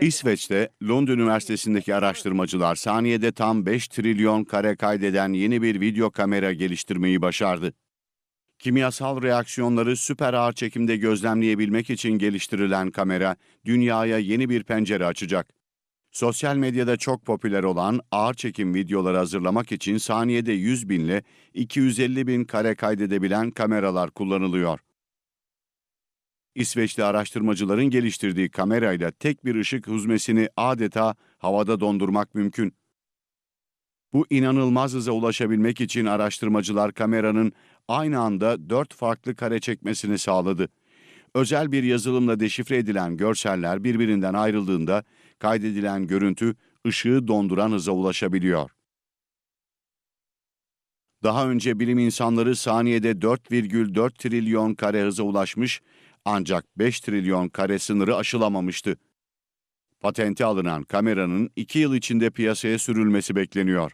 İsveç'te Londra Üniversitesi'ndeki araştırmacılar saniyede tam 5 trilyon kare kaydeden yeni bir video kamera geliştirmeyi başardı. Kimyasal reaksiyonları süper ağır çekimde gözlemleyebilmek için geliştirilen kamera dünyaya yeni bir pencere açacak. Sosyal medyada çok popüler olan ağır çekim videoları hazırlamak için saniyede 100 bin ile 250 bin kare kaydedebilen kameralar kullanılıyor. İsveçli araştırmacıların geliştirdiği kamerayla tek bir ışık huzmesini adeta havada dondurmak mümkün. Bu inanılmaz hıza ulaşabilmek için araştırmacılar kameranın aynı anda dört farklı kare çekmesini sağladı. Özel bir yazılımla deşifre edilen görseller birbirinden ayrıldığında kaydedilen görüntü ışığı donduran hıza ulaşabiliyor. Daha önce bilim insanları saniyede 4,4 trilyon kare hıza ulaşmış ancak 5 trilyon kare sınırı aşılamamıştı. Patenti alınan kameranın 2 yıl içinde piyasaya sürülmesi bekleniyor.